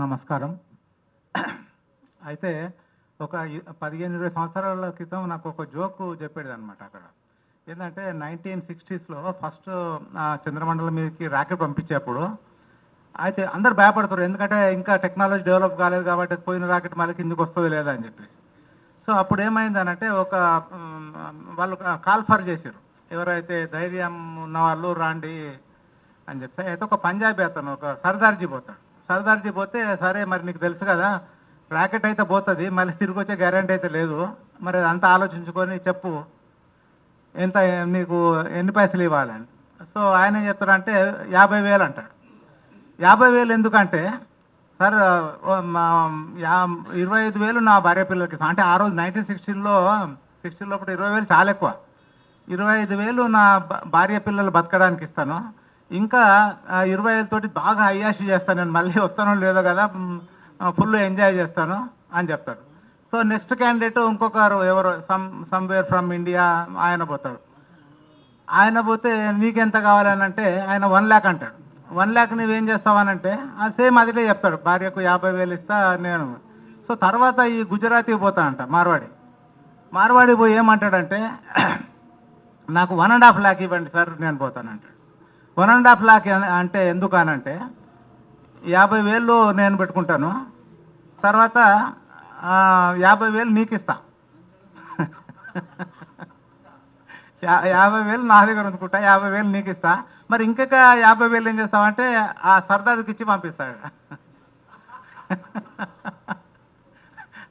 నమస్కారం. అయితే ఒక పదిహేను ఇరవై సంవత్సరాల క్రితం నాకు ఒక జోకు చెప్పేది అనమాట అక్కడ. ఏంటంటే నైన్టీన్ సిక్స్టీస్లో ఫస్ట్ చంద్రమండలం మీదకి రాకెట్ పంపించేప్పుడు అయితే అందరు భయపడతారు. ఎందుకంటే ఇంకా టెక్నాలజీ డెవలప్ కాలేదు కాబట్టి పోయిన రాకెట్ మళ్ళీ కిందకు వస్తుంది లేదా అని చెప్పేసి. సో అప్పుడు ఏమైందనంటే ఒక వాళ్ళు కాల్ఫర్ చేశారు ఎవరైతే ధైర్యం ఉన్న వాళ్ళు రాండి అని చెప్తే అయితే ఒక పంజాబీ అతను ఒక సర్దార్జీ పోతాడు. సర్దార్జీ పోతే సరే మరి నీకు తెలుసు కదా రాకెట్ అయితే పోతుంది మళ్ళీ తిరిగి వచ్చే గ్యారంటీ అయితే లేదు. మరి అంతా ఆలోచించుకొని చెప్పు ఎంత నీకు ఎన్ని పైసలు ఇవ్వాలని సో ఆయన ఏం చెప్తాడంటే యాభై వేలు అంటాడు. యాభై వేలు ఎందుకంటే సార్ ఇరవై ఐదు వేలు నా భార్య పిల్లలకి. అంటే ఆ రోజు నైన్టీన్ సిక్స్టీన్లో సిక్స్టీన్ లోపల ఇరవై వేలు చాలా ఎక్కువ. ఇరవై ఐదు వేలు నా భార్య పిల్లలు బతకడానికి ఇస్తాను. ఇంకా ఇరవై ఐదు తోటి బాగా అయ్యాషి చేస్తాను. నేను మళ్ళీ వస్తానో లేదో కదా ఫుల్ ఎంజాయ్ చేస్తాను అని చెప్తాడు. సో నెక్స్ట్ క్యాండిడేట్ ఇంకొకరు ఎవరు? సమ్ సమ్వేర్ ఫ్రమ్ ఇండియా ఆయన పోతాడు. ఆయన పోతే నీకెంత కావాలని అంటే ఆయన వన్ ల్యాక్ అంటాడు. వన్ ల్యాక్ నువ్వేం చేస్తావనంటే ఆ సేమ్ అదిలే చెప్తాడు. భార్యకు యాభై వేలు ఇస్తా నేను. సో తర్వాత ఈ గుజరాతీ పోతా అంట మార్వాడి. మార్వాడి పోయి ఏమంటాడంటే నాకు వన్ అండ్ హాఫ్ ల్యాక్ ఇవ్వండి సార్ నేను పోతానంట వన్ అండ్ హాఫ్ ల్యాక్ అంటే ఎందుకు అనంటే యాభై వేలు నేను పెట్టుకుంటాను. తర్వాత యాభై వేలు నీకు ఇస్తా యాభై వేలు నా దగ్గర ఉంచుకుంటా యాభై వేలు నీకు ఇస్తా మరి ఇంకొక యాభై వేలు ఏం చేస్తామంటే ఆ సర్దార్కి ఇచ్చి పంపిస్తాడు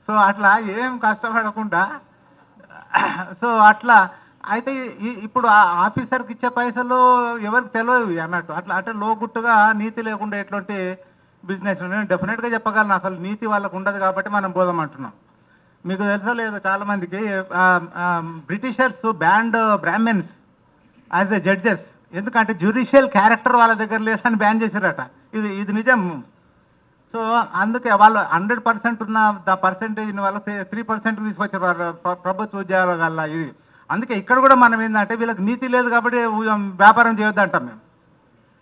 సో అట్లా ఏం కష్టపడకుండా సో అట్లా అయితే ఈ- ఇప్పుడు ఆ ఆఫీసర్కి ఇచ్చే పైసలు ఎవరికి తెలియవు అన్నట్టు. అట్లా అంటే లోగుట్టుగా నీతి లేకుండా ఎటువంటి బిజినెస్ నేను డెఫినెట్గా చెప్పగలను. అసలు నీతి వాళ్ళకు ఉండదు కాబట్టి మనం పోదామంటున్నాం మీకు తెలుసో లేదు చాలామందికి Britishers banned Brahmins as a judges ఎందుకంటే జ్యుడిషియల్ క్యారెక్టర్ వాళ్ళ దగ్గర లేదని బ్యాన్ చేశారట. ఇది ఇది నిజం. సో అందుకే వాళ్ళు హండ్రెడ్ పర్సెంట్ ఉన్న ద పర్సెంటేజ్ వాళ్ళ త్రీ పర్సెంట్ తీసుకొచ్చారు ప్రభుత్వ ఉద్యోగాల వల్ల. ఇది అందుకే ఇక్కడ కూడా మనం ఏంటంటే వీళ్ళకి నీతి లేదు కాబట్టి వ్యాపారం చేయొద్దు అంటాం మేము.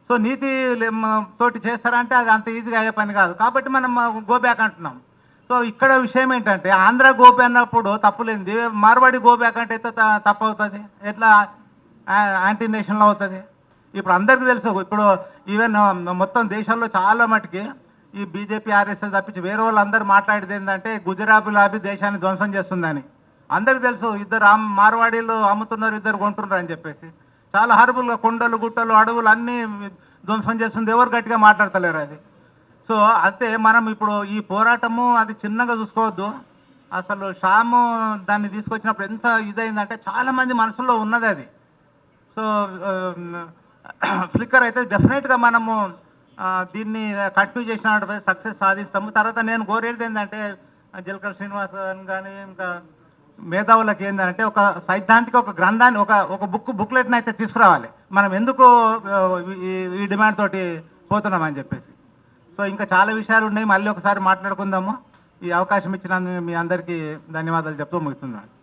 సో నీతి లే- తోటి చేస్తారంటే అది అంత ఈజీగా అయ్యే పని కాదు. కాబట్టి మనం గోబ్యాక్ అంటున్నాం. సో ఇక్కడ విషయం ఏంటంటే ఆంధ్ర గోపి అన్నప్పుడు తప్పులేంది మార్వాడి గోబ్యాక్ అంటే త- తప్పు అవుతుంది ఎట్లా? యాంటీ నేషనల్ అవుతుంది. ఇప్పుడు అందరికీ తెలుసు. ఇప్పుడు ఈవెన్ మొత్తం దేశంలో చాలా మటుకి ఈ బీజేపీ ఆర్ఎస్ఎస్ తప్పించి వేరే వాళ్ళు అందరు మాట్లాడేది ఏంటంటే గుజరాబీ లాబీ దేశాన్ని ధ్వంసం చేస్తుందని. అందరికి తెలుసు ఇద్దరు మార్వాడీలు అమ్ముతున్నారు ఇద్దరు కొంటున్నారు అని చెప్పేసి. చాలా హర్బుల్గా కొండలు గుట్టలు అడవులు అన్నీ ధ్వంసం చేస్తుంది. ఎవరు గట్టిగా మాట్లాడతలేరు అది. సో అంతే మనం ఇప్పుడు ఈ పోరాటము అది చిన్నగా చూసుకోవద్దు. అసలు షాము దాన్ని తీసుకొచ్చినప్పుడు ఎంత ఇదైందంటే చాలామంది మనసులో ఉన్నది అది. సో ఫ్లిక్కర్ అయితే డెఫినెట్గా మనము దీన్ని కంటిన్యూ చేసిన సక్సెస్ సాధిస్తాము. తర్వాత నేను కోరేది ఏంటంటే జలకర్ శ్రీనివాసన్ కానీ ఇంకా మేధావులకు ఏంటంటే ఒక సైద్ధాంతిక ఒక గ్రంథాన్ని ఒక ఒక బుక్ బుక్లెట్ని అయితే తీసుకురావాలి. మనం ఎందుకు ఈ- ఈ డిమాండ్ తోటి పోతున్నామని చెప్పేసి. సో ఇంకా చాలా విషయాలు ఉన్నాయి. మళ్ళీ ఒకసారి మాట్లాడుకుందాము. ఈ అవకాశం ఇచ్చినందుకు మీ అందరికీ ధన్యవాదాలు చెప్తూ ముగిస్తున్నాను.